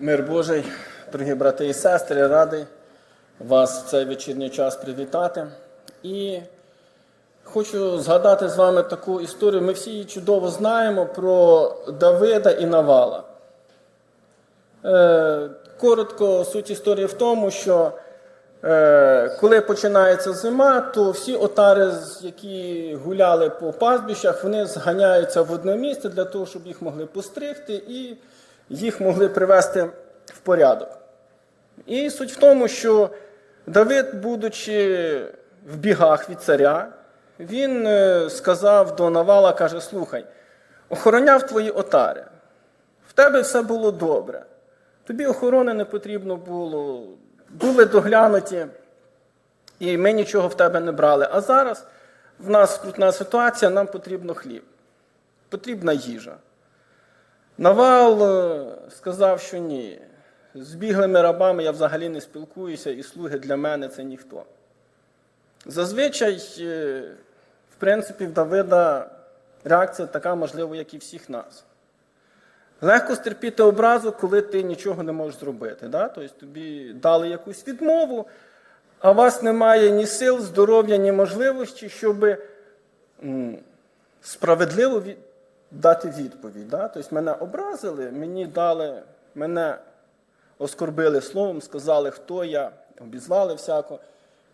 Мир Божий, дорогі брати і сестри, радий вас в цей вечірній час привітати. І хочу згадати з вами таку історію. Ми всі її чудово знаємо про Давида і Навала. Е, коротко, суть історії в тому, що е, коли починається зима, то всі отари, які гуляли по пастбищах, вони зганяються в одне місце для того, щоб їх могли постригти і їх могли привести в порядок. І суть в тому, що Давид, будучи в бігах від царя, він е, сказав до Навала, каже: Слухай, охороняв твої отари. В тебе все було добре. Тобі охорони не потрібно було, були доглянуті, і ми нічого в тебе не брали. А зараз в нас скрутна ситуація, нам потрібно хліб, потрібна їжа. Навал е, сказав, що ні. З біглими рабами я взагалі не спілкуюся, і слуги для мене це ніхто. Зазвичай, е, в принципі, в Давида реакція така, можливо, як і всіх нас. Легко стерпіти образу, коли ти нічого не можеш зробити. Да? Тобто тобі дали якусь відмову, а у вас немає ні сил, здоров'я, ні можливості, щоб справедливо дати відповідь. Да? Тобто мене образили, мені дали, мене оскорбили словом, сказали, хто я, обізвали всяко.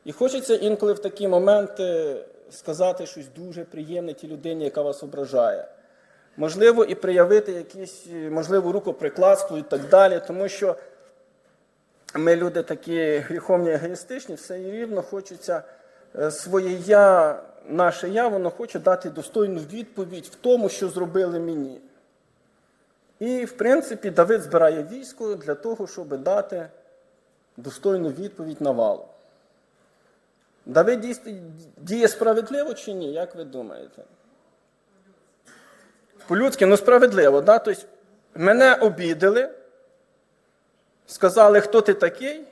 І хочеться інколи в такі моменти сказати щось дуже приємне тій людині, яка вас ображає. Можливо, і проявити якісь, можливо, рукоприкладство і так далі, тому що ми люди такі гріховні егоїстичні, все рівно хочеться е, своє я, наше я, воно хоче дати достойну відповідь в тому, що зробили мені. І, в принципі, Давид збирає військо для того, щоб дати достойну відповідь Навалу. Давид діє справедливо чи ні? Як ви думаєте? По-людськи, ну справедливо, да? Тобто, мене обідали, сказали, хто ти такий,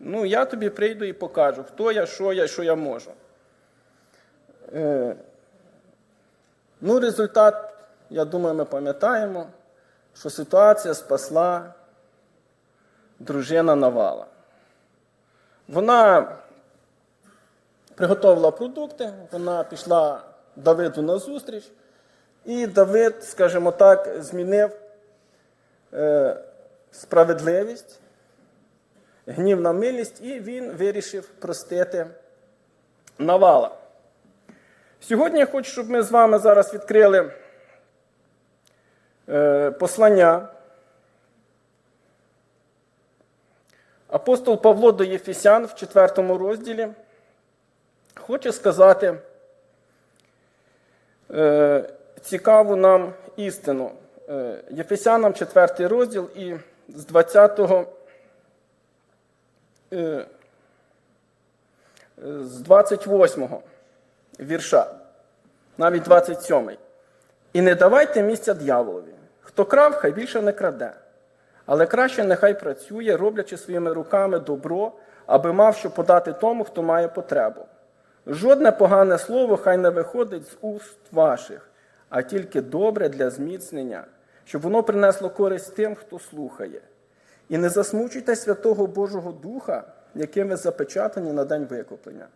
ну я тобі прийду і покажу, хто я, що я, що я можу. Е, ну, результат, я думаю, ми пам'ятаємо, що ситуація спасла дружина Навала. Вона приготувала продукти, вона пішла Давиду на зустріч, і Давид, скажімо так, змінив е, справедливість, гнів на милість, і він вирішив простити Навала. Сьогодні я хочу, щоб ми з вами зараз відкрили е, послання. Апостол Павло до Єфесян в 4 розділі хоче сказати е, цікаву нам істину. Е, Єфесянам 4 розділ і з 20 е, з 28 вірша, навіть 27. І не давайте місця дьяволові. Хто крав, хай більше не краде. Але краще нехай працює, роблячи своїми руками добро, аби мав що подати тому, хто має потребу. Жодне погане слово хай не виходить з уст ваших, а тільки добре для зміцнення, щоб воно принесло користь тим, хто слухає. І не засмучуйте Святого Божого Духа, яким ви запечатані на день викуплення.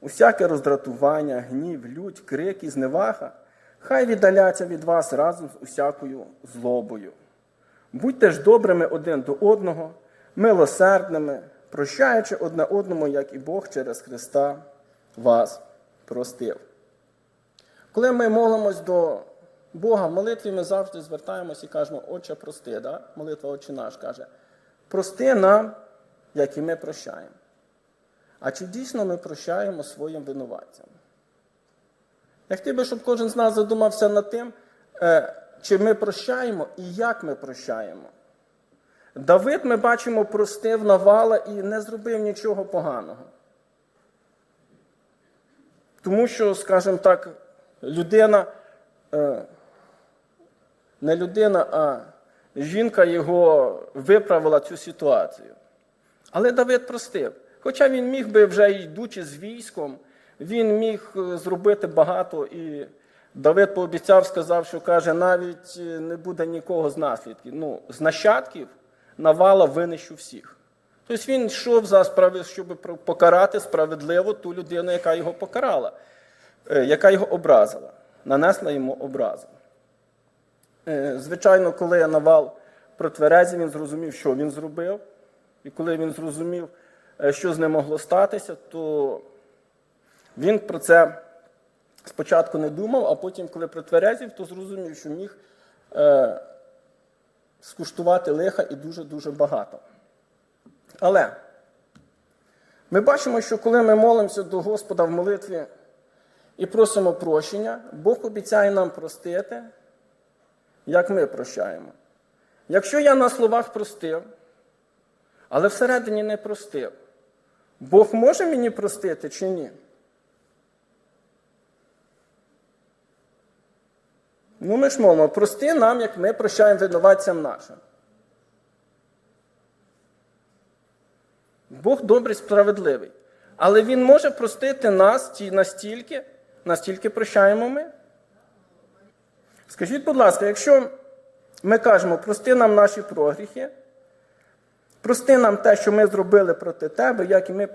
Усяке роздратування, гнів, лють, крик і зневага, хай віддаляться від вас разом з усякою злобою. Будьте ж добрими один до одного, милосердними, прощаючи одне одному, як і Бог через Христа вас простив. Коли ми молимось до Бога в молитві, ми завжди звертаємося і кажемо, Отче, прости. Да? Молитва Отче наш каже, прости нам, як і ми прощаємо. А чи дійсно ми прощаємо своїм винуватцям? Я хотів би, щоб кожен з нас задумався над тим, е, чи ми прощаємо і як ми прощаємо. Давид, ми бачимо, простив Навала і не зробив нічого поганого. Тому що, скажімо так, людина, е, не людина, а жінка його виправила цю ситуацію. Але Давид простив. Хоча він міг би, вже йдучи з військом, він міг е, зробити багато і Давид пообіцяв, сказав, що каже, навіть е, не буде нікого з наслідків. Ну, з нащадків навала винищу всіх. Тобто він йшов за справи, щоб покарати справедливо ту людину, яка його покарала, е, яка його образила, нанесла йому образу. Звичайно, коли Навал протверезів, він зрозумів, що він зробив. І коли він зрозумів, що з ним могло статися, то він про це спочатку не думав, а потім, коли протверезів, то зрозумів, що міг е, скуштувати лиха і дуже-дуже багато. Але ми бачимо, що коли ми молимося до Господа в молитві і просимо прощення, Бог обіцяє нам простити, як ми прощаємо. Якщо я на словах простив, але всередині не простив, Бог може мені простити чи ні? Ну, ми ж мовимо, прости нам, як ми прощаємо винуватцям нашим. Бог добрий, справедливий. Але Він може простити нас настільки, настільки прощаємо ми. Скажіть, будь ласка, якщо ми кажемо, прости нам наші прогріхи, прости нам те, що ми зробили проти тебе, як і ми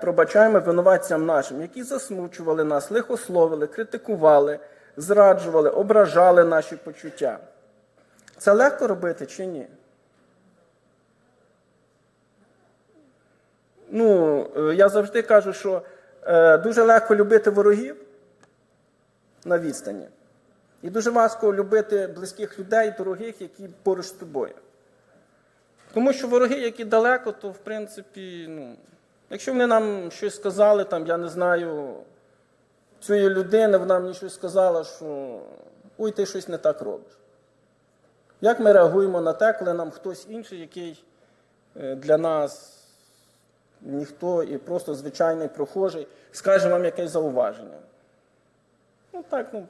пробачаємо винуватцям нашим, які засмучували нас, лихословили, критикували, зраджували, ображали наші почуття. Це легко робити чи ні? Ну, е, я завжди кажу, що е, дуже легко любити ворогів на відстані. І дуже важко любити близьких людей, дорогих, які поруч з тобою. Тому що вороги, які далеко, то в принципі, ну, якщо вони нам щось сказали, там, я не знаю, цієї людини, вона мені щось сказала, що ой, ти щось не так робиш. Як ми реагуємо на те, коли нам хтось інший, який е, для нас ніхто і просто звичайний прохожий, скаже вам якесь зауваження? Ну так, ну.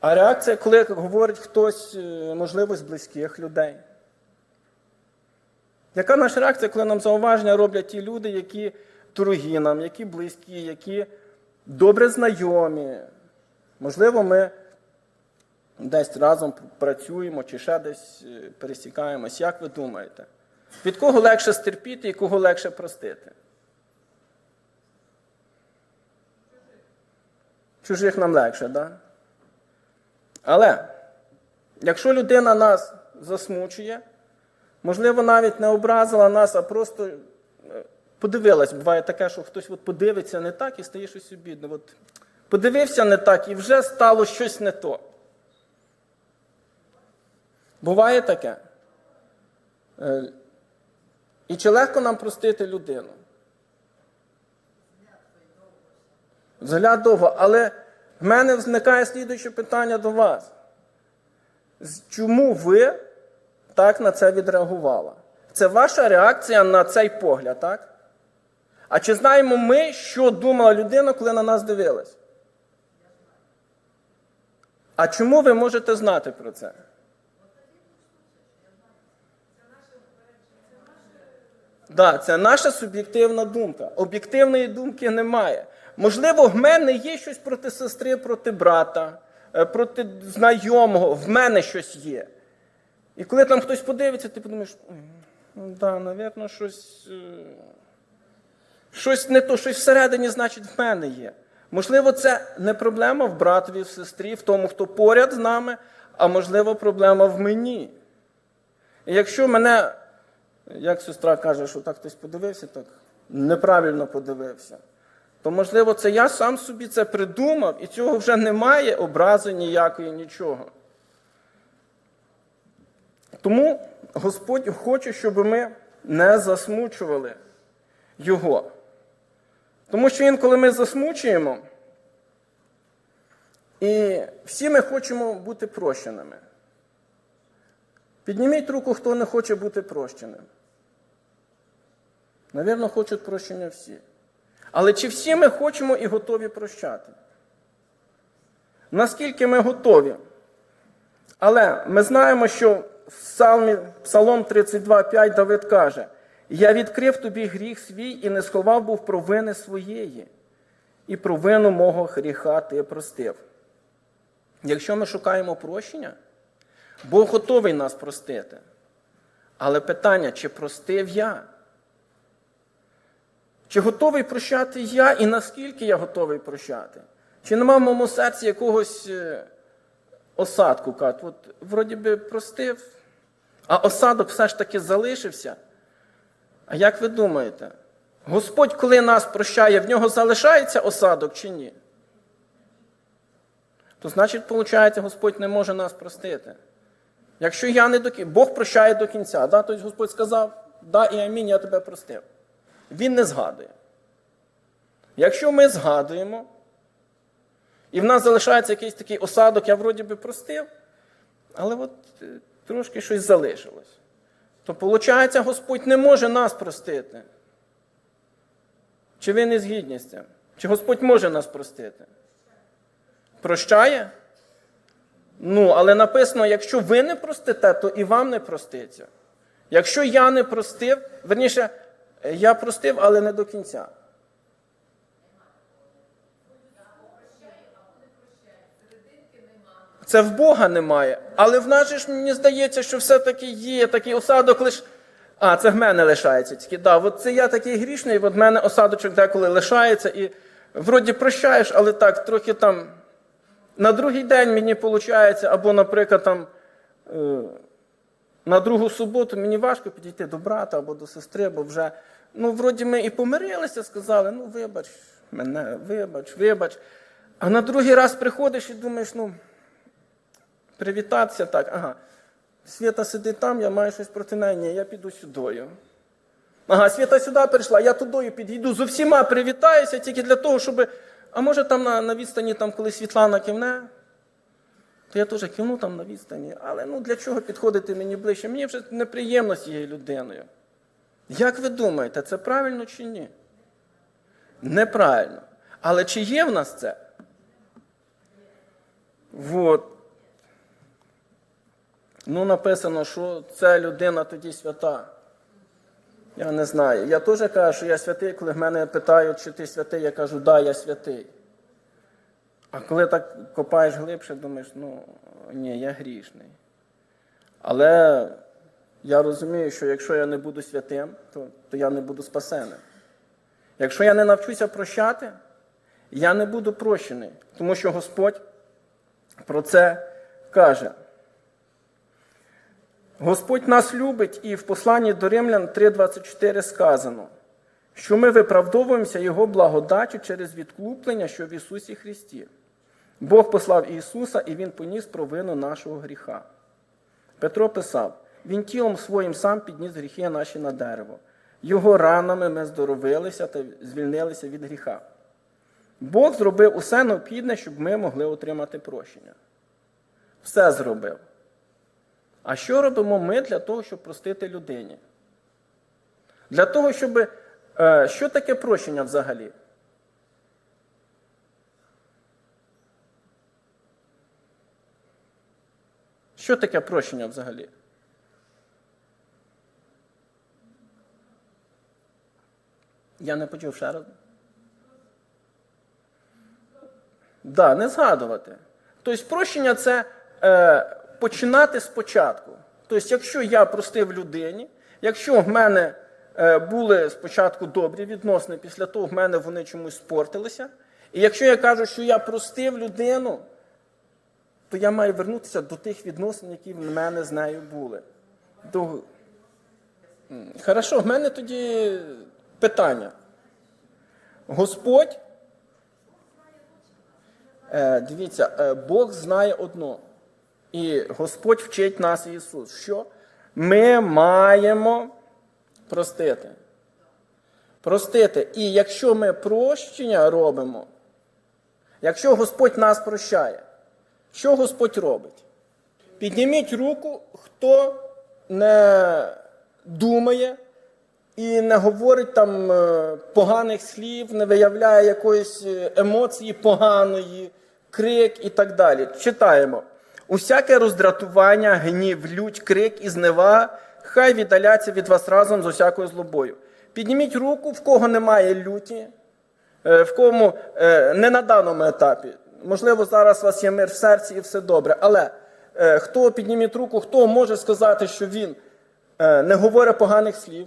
А реакція, коли говорить хтось, е, можливо, з близьких людей. Яка наша реакція, коли нам зауваження роблять ті люди, які дорогі нам, які близькі, які добре знайомі? Можливо, ми десь разом працюємо чи ще десь е, пересікаємось. Як ви думаєте? Від кого легше стерпіти і кого легше простити? Чужих нам легше, так? Да? Але якщо людина нас засмучує, можливо, навіть не образила нас, а просто е, подивилась. Буває таке, що хтось от подивиться не так і стає щось обідне. От подивився не так і вже стало щось не то. Буває таке. Е, І чи легко нам простити людину? Взгляд довго, але в мене виникає слідуюче питання до вас. Чому ви так на це відреагували? Це ваша реакція на цей погляд, так? А чи знаємо ми, що думала людина, коли на нас дивилась? А чому ви можете знати про це? Да, це наша суб'єктивна думка. Об'єктивної думки немає. Можливо, в мене є щось проти сестри, проти брата, е, проти знайомого, в мене щось є. І коли там хтось подивиться, ти подумаєш, «М, ну да, навірно, щось, е, щось не то, щось всередині, значить, в мене є. Можливо, це не проблема в братові, в сестрі, в тому, хто поряд з нами, а можливо, проблема в мені. І якщо мене як сестра каже, що так хтось подивився, так неправильно подивився, то, можливо, це я сам собі це придумав, і цього вже немає образи ніякої, нічого. Тому Господь хоче, щоб ми не засмучували Його. Тому що інколи ми засмучуємо, і всі ми хочемо бути прощеними. Підніміть руку, хто не хоче бути прощеним. Навірно, хочуть прощення всі. Але чи всі ми хочемо і готові прощати? Наскільки ми готові? Але ми знаємо, що Псалмі, Псалом 32,5 Давид каже: Я відкрив тобі гріх свій і не сховав був провини своєї, і провину мого гріха ти простив. Якщо ми шукаємо прощення, Бог готовий нас простити. Але питання, чи простив я? Чи готовий прощати я і наскільки я готовий прощати? Чи нема в моєму серці якогось е, осадку? Кажуть, от вроді би простив, а осадок все ж таки залишився. А як ви думаєте, Господь, коли нас прощає, в нього залишається осадок чи ні? То значить, виходить, Господь не може нас простити. Якщо я не до кінця, Бог прощає до кінця. Да? Тобто Господь сказав, да і амінь, я тебе простив. Він не згадує. Якщо ми згадуємо, і в нас залишається якийсь такий осадок, я вроді би простив, але от е, трошки щось залишилось. То виходить, Господь не може нас простити. Чи ви не згідні з цим? Чи Господь може нас простити? Прощає? Ну, але написано, якщо ви не простите, то і вам не проститься. Якщо я не простив, верніше, я простив, але не до кінця. Це в Бога немає. Але в нас ж мені здається, що все-таки є такий осадок лише. А, це в мене лишається тільки. Да, от це я такий грішний, от в мене осадочок деколи лишається, і вроді прощаєш, але так, трохи там. На другий день мені виходить, або, наприклад, там, е, на другу суботу мені важко підійти до брата або до сестри, бо вже, ну, вроді ми і помирилися, сказали, ну, вибач мене, вибач, вибач. А на другий раз приходиш і думаєш, ну, привітатися так, ага. Свята сидить там, я маю щось проти неї, ні, я піду сюдою. Ага, Свята сюди прийшла, я тудою підійду, з усіма привітаюся тільки для того, щоб. А може там на, на відстані, там, коли Світлана кивне, то я теж кивну там на відстані. Але ну для чого підходити мені ближче? Мені вже неприємно з цією людиною. Як ви думаєте, це правильно чи ні? Неправильно. Але чи є в нас це? Вот. Ну, написано, що ця людина тоді свята. Я не знаю. Я теж кажу, що я святий, коли в мене питають, чи ти святий, я кажу, да, я святий. А коли так копаєш глибше, думаєш, ну ні, я грішний. Але я розумію, що якщо я не буду святим, то, то я не буду спасеним. Якщо я не навчуся прощати, я не буду прощений, тому що Господь про це каже. Господь нас любить, і в посланні до Римлян 3:24 сказано, що ми виправдовуємося Його благодаттю через відкуплення, що в Ісусі Христі. Бог послав Ісуса, і Він поніс провину нашого гріха. Петро писав: Він тілом своїм сам підніс гріхи наші на дерево. Його ранами ми здоровилися та звільнилися від гріха. Бог зробив усе необхідне, щоб ми могли отримати прощення. Все зробив. А що робимо ми для того, щоб простити людині? Для того, щоб. Е, що таке прощення взагалі? Що таке прощення взагалі? Я не почув ще раз. Да, не згадувати. Тобто прощення це. Е, починати спочатку. Тобто, якщо я простив людині, якщо в мене е, були спочатку добрі відносини, після того в мене вони чомусь спортилися, і якщо я кажу, що я простив людину, то я маю вернутися до тих відносин, які в мене з нею були. До... Хорошо, в мене тоді питання. Господь, е, дивіться, е, Бог знає одно. І Господь вчить нас Ісус, що ми маємо простити. Простити. І якщо ми прощення робимо, якщо Господь нас прощає, що Господь робить? Підніміть руку, хто не думає і не говорить там е, поганих слів, не виявляє якоїсь е, емоції поганої, крик і так далі. Читаємо. Усяке роздратування, гнів, лють, крик і знева, хай віддаляться від вас разом з усякою злобою. Підніміть руку, в кого немає люті, е, в кому е, не на даному етапі. Можливо, зараз у вас є мир в серці і все добре. Але Е, Хто підніміть руку, хто може сказати, що він не говорить поганих слів,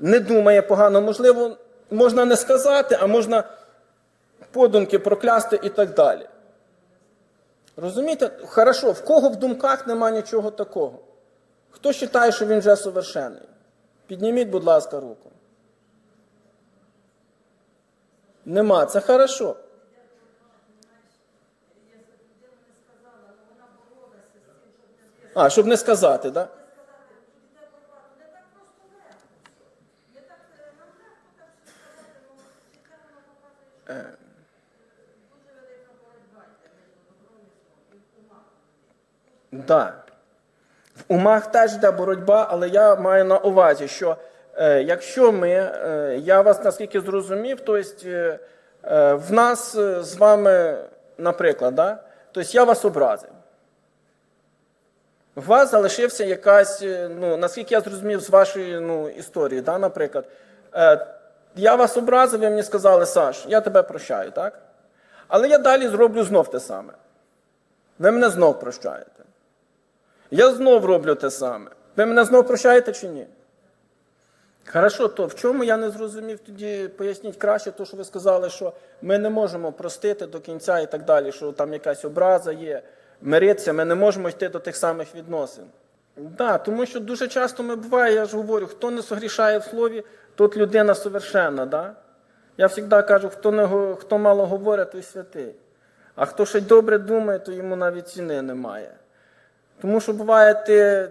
не думає погано, можливо, можна не сказати, а можна подумки проклясти і так далі. Розумієте? Хорошо, в кого в думках нема нічого такого? Хто вважає, що він вже совершенний? Підніміть, будь ласка, руку. Нема, це хорошо. А, щоб не сказати, так? Да. В умах теж йде боротьба, але я маю на увазі, що е, якщо ми, е, я вас наскільки зрозумів, то есть, е, е, в нас з вами, наприклад, да? тобто я вас образив. У вас залишився якась, ну, наскільки я зрозумів з вашої ну, історії, да, наприклад, е, я вас образив, ви мені сказали, Саш, я тебе прощаю, так? Але я далі зроблю знов те саме. Ви мене знов прощаєте. Я знов роблю те саме. Ви мене знов прощаєте чи ні? Хорошо, то в чому я не зрозумів, тоді поясніть краще, то, що ви сказали, що ми не можемо простити до кінця і так далі, що там якась образа є, миритися, ми не можемо йти до тих самих відносин. Да, тому що дуже часто ми буває, я ж говорю, хто не согрішає в слові, тот людина совершенна. Да? Я завжди кажу, хто, не, хто мало говорить, той святий. А хто ще добре думає, то йому навіть ціни немає. Тому що буває, ти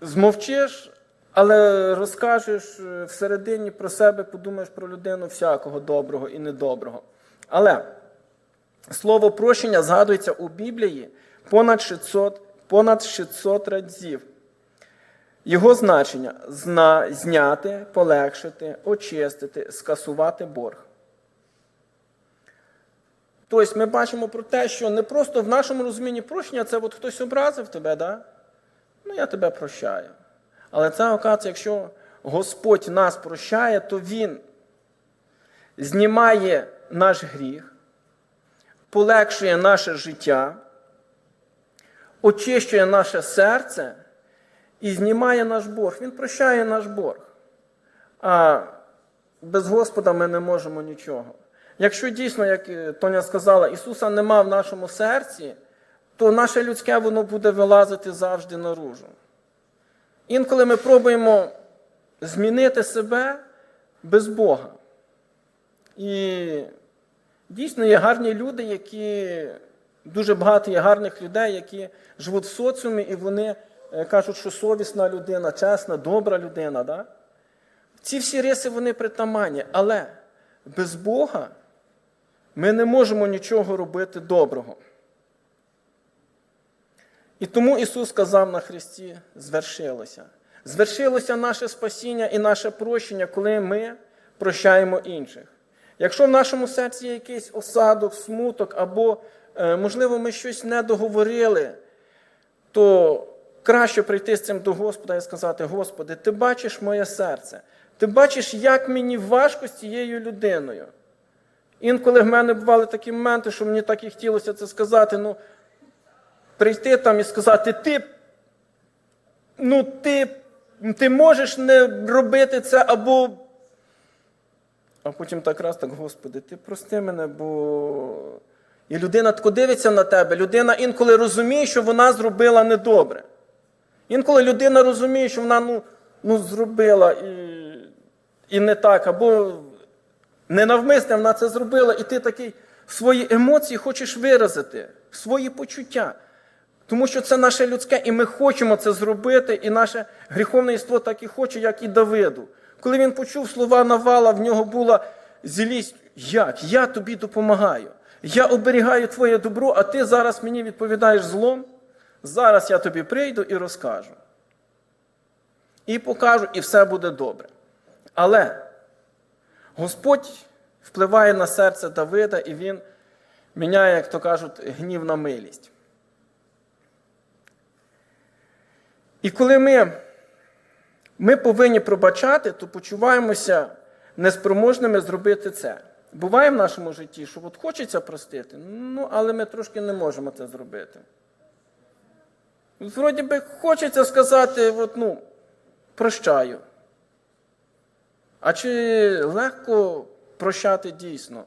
змовчиш, але розкажеш е, всередині про себе, подумаєш про людину всякого доброго і недоброго. Але слово прощення згадується у Біблії понад 600, понад 600 разів. Його значення зна, зняти, полегшити, очистити, скасувати борг. Тобто ми бачимо про те, що не просто в нашому розумінні прощення це от хтось образив тебе, да? ну я тебе прощаю. Але це оказується, якщо Господь нас прощає, то Він знімає наш гріх, полегшує наше життя, очищує наше серце і знімає наш борг. Він прощає наш борг. А без Господа ми не можемо нічого. Якщо дійсно, як е, Тоня сказала, Ісуса нема в нашому серці, то наше людське воно буде вилазити завжди наружу. Інколи ми пробуємо змінити себе без Бога. І дійсно є гарні люди, які дуже багато є гарних людей, які живуть в соціумі, і вони е, кажуть, що совісна людина, чесна, добра людина. Да? Ці всі риси вони притаманні, але без Бога ми не можемо нічого робити доброго. І тому Ісус сказав на Христі: звершилося. Звершилося наше спасіння і наше прощення, коли ми прощаємо інших. Якщо в нашому серці є якийсь осадок, смуток, або, е, можливо, ми щось не договорили, то краще прийти з цим до Господа і сказати: Господи, ти бачиш моє серце, ти бачиш, як мені важко з цією людиною. Інколи в мене бували такі моменти, що мені так і хотілося це сказати. ну, Прийти там і сказати, ти, ну, ти, ти можеш не робити це, або. А потім так раз так, Господи, ти прости мене, бо. І людина тако дивиться на тебе. Людина інколи розуміє, що вона зробила недобре. Інколи людина розуміє, що вона ну, ну, зробила і, і не так, або ненавмисне вона це зробила, і ти такий свої емоції хочеш виразити, свої почуття. Тому що це наше людське, і ми хочемо це зробити, і наше гріховне єство так і хоче, як і Давиду. Коли він почув слова Навала, в нього була злість. Як? Я тобі допомагаю. Я оберігаю твоє добро, а ти зараз мені відповідаєш злом. Зараз я тобі прийду і розкажу. І покажу, і все буде добре. Але Господь впливає на серце Давида, і він міняє, як то кажуть, гнів на милість. І коли ми, ми повинні пробачати, то почуваємося неспроможними зробити це. Буває в нашому житті, що от хочеться простити, ну, але ми трошки не можемо це зробити. Вроді би хочеться сказати, от, ну, прощаю. А чи легко прощати дійсно?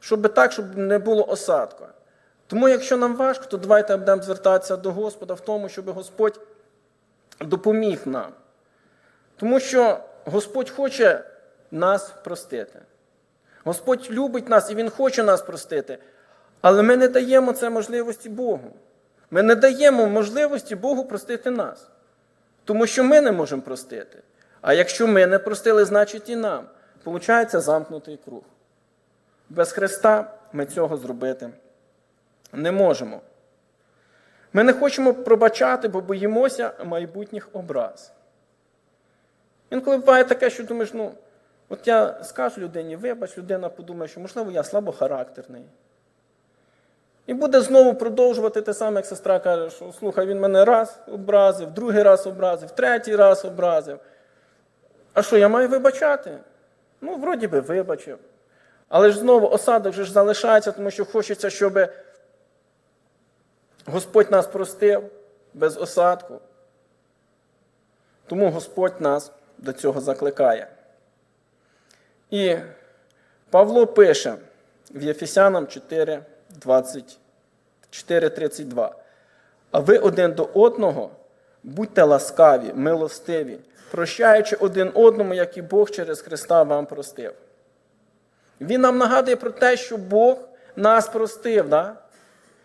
Щоб так, щоб не було осадка. Тому, якщо нам важко, то давайте будемо звертатися до Господа в тому, щоб Господь допоміг нам. Тому що Господь хоче нас простити. Господь любить нас і Він хоче нас простити. Але ми не даємо це можливості Богу. Ми не даємо можливості Богу простити нас. Тому що ми не можемо простити. А якщо ми не простили, значить і нам. Получається замкнутий круг. Без Христа ми цього зробити не можемо. Ми не хочемо пробачати, бо боїмося майбутніх образ. Інколи буває таке, що думаєш, ну, от я скажу людині, вибач, людина подумає, що, можливо, я слабохарактерний. І буде знову продовжувати те саме, як сестра каже, що слухай, він мене раз образив, другий раз образив, третій раз образив. А що, я маю вибачати? Ну, вроді би, вибачив. Але ж знову осадок же ж залишається, тому що хочеться, щоб Господь нас простив без осадку. Тому Господь нас до цього закликає. І Павло пише в Єфесянам 4, 24, 32. А ви один до одного будьте ласкаві, милостиві, прощаючи один одному, як і Бог через Христа вам простив. Він нам нагадує про те, що Бог нас простив. Да?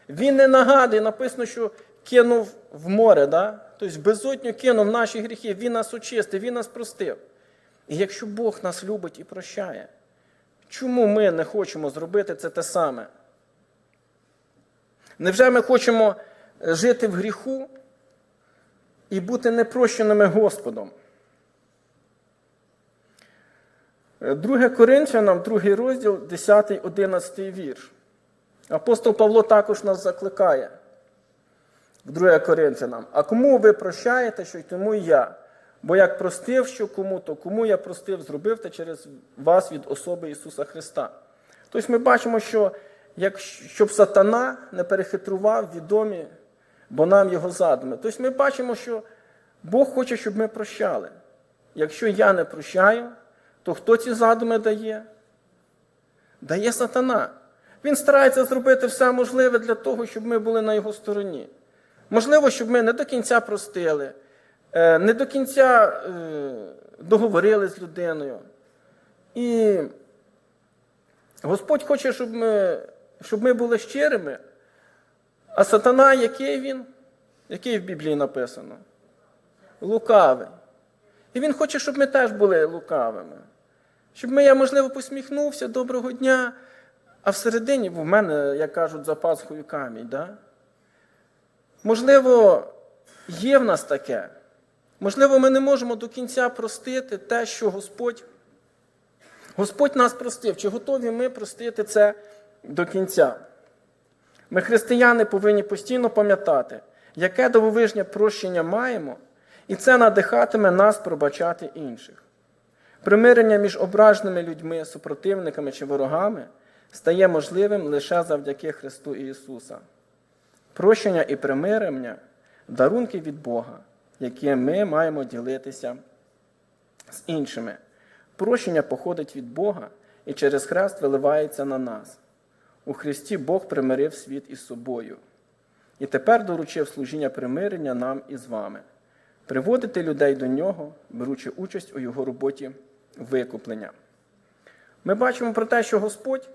Він не нагадує, написано, що кинув в море, да? тобто безодню кинув наші гріхи, Він нас очистив, Він нас простив. І якщо Бог нас любить і прощає, чому ми не хочемо зробити це те саме? Невже ми хочемо жити в гріху і бути непрощеними Господом? 2 Коринфянам, 2 розділ, 10, 11 вірш. Апостол Павло також нас закликає 2 Коринфянам. А кому ви прощаєте, що й тому і я? Бо як простив, що кому, то кому я простив, зробив те через вас від особи Ісуса Христа. Тобто ми бачимо, що як, щоб сатана не перехитрував відомі, бо нам його задуми. Тобто ми бачимо, що Бог хоче, щоб ми прощали. Якщо я не прощаю, то хто ці задуми дає? Дає сатана. Він старається зробити все можливе для того, щоб ми були на його стороні. Можливо, щоб ми не до кінця простили, е, не до кінця е, договорили з людиною. І Господь хоче, щоб ми, щоб ми були щирими. А сатана, який він? Який в Біблії написано? Лукавий. І він хоче, щоб ми теж були лукавими. Щоб я, можливо, посміхнувся, доброго дня, а всередині в мене, як кажуть, за Пасхою камінь. Да? Можливо, є в нас таке. Можливо, ми не можемо до кінця простити те, що Господь Господь нас простив. Чи готові ми простити це до кінця? Ми, християни, повинні постійно пам'ятати, яке дивовижне прощення маємо, і це надихатиме нас пробачати інших. Примирення між ображеними людьми, супротивниками чи ворогами стає можливим лише завдяки Христу Ісуса. Прощення і примирення дарунки від Бога, які ми маємо ділитися з іншими. Прощення походить від Бога і через хрест виливається на нас. У Христі Бог примирив світ із собою. І тепер доручив служіння примирення нам із вами, приводити людей до нього, беручи участь у його роботі викуплення. Ми бачимо про те, що Господь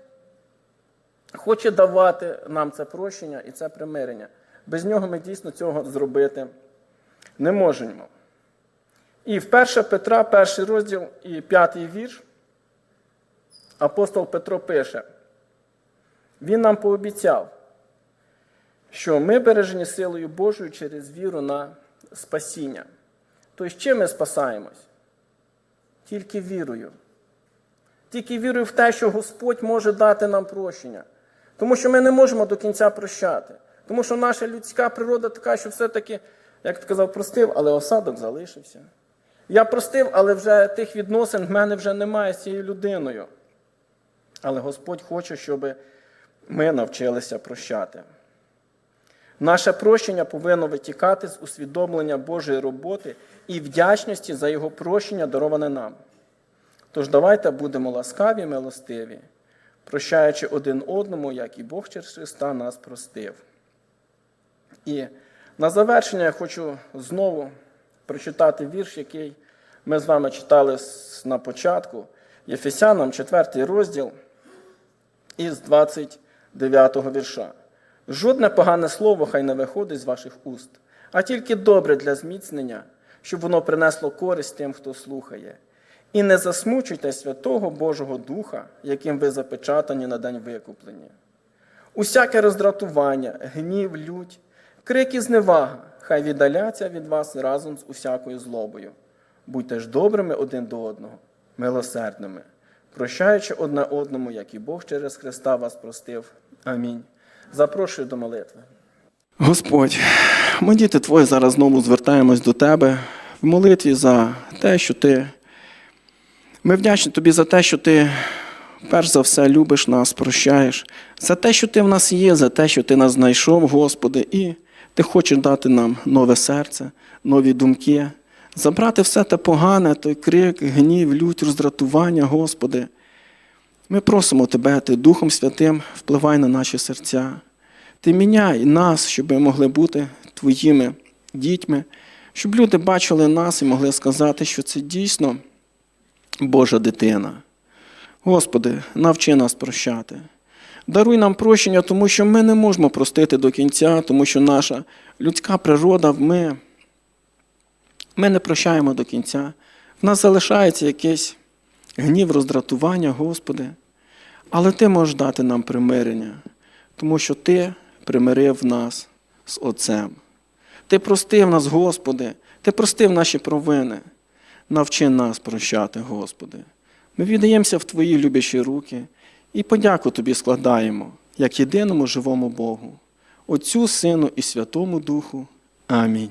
хоче давати нам це прощення і це примирення. Без нього ми дійсно цього зробити не можемо. І в 1 Петра, перший розділ і п'ятий вірш, апостол Петро пише, він нам пообіцяв, що ми бережені силою Божою через віру на спасіння. Тобто, чим ми спасаємось? Тільки вірою. Тільки вірою в те, що Господь може дати нам прощення. Тому що ми не можемо до кінця прощати. Тому що наша людська природа така, що все-таки, як ти казав, простив, але осадок залишився. Я простив, але вже тих відносин в мене вже немає з цією людиною. Але Господь хоче, щоб ми навчилися прощати. Наше прощення повинно витікати з усвідомлення Божої роботи і вдячності за Його прощення, дароване нам. Тож давайте будемо ласкаві милостиві, прощаючи один одному, як і Бог через Христа нас простив. І на завершення я хочу знову прочитати вірш, який ми з вами читали на початку. Єфесянам, 4 розділ із 29 вірша. Жодне погане слово хай не виходить з ваших уст, а тільки добре для зміцнення, щоб воно принесло користь тим, хто слухає. І не засмучуйте Святого Божого Духа, яким ви запечатані на день викуплення. Усяке роздратування, гнів, лють, крик і зневага, хай віддаляться від вас разом з усякою злобою. Будьте ж добрими один до одного, милосердними, прощаючи одне одному, як і Бог через Христа вас простив. Амінь. Запрошую до молитви. Господь, ми, діти Твої, зараз знову звертаємось до Тебе в молитві за те, що Ти. Ми вдячні Тобі за те, що Ти перш за все любиш нас, прощаєш, за те, що Ти в нас є, за те, що Ти нас знайшов, Господи, і Ти хочеш дати нам нове серце, нові думки, забрати все те погане, той крик, гнів, лють, роздратування, Господи. Ми просимо Тебе, Ти Духом Святим, впливай на наші серця. Ти міняй нас, щоб ми могли бути Твоїми дітьми, щоб люди бачили нас і могли сказати, що це дійсно Божа дитина. Господи, навчи нас прощати. Даруй нам прощення, тому що ми не можемо простити до кінця, тому що наша людська природа, ми, ми не прощаємо до кінця. В нас залишається якийсь гнів, роздратування, Господи. Але Ти можеш дати нам примирення, тому що Ти примирив нас з Отцем. Ти простив нас, Господи, Ти простив наші провини. Навчи нас прощати, Господи. Ми віддаємося в Твої любячі руки і подяку Тобі складаємо, як єдиному живому Богу, Отцю, Сину і Святому Духу. Амінь.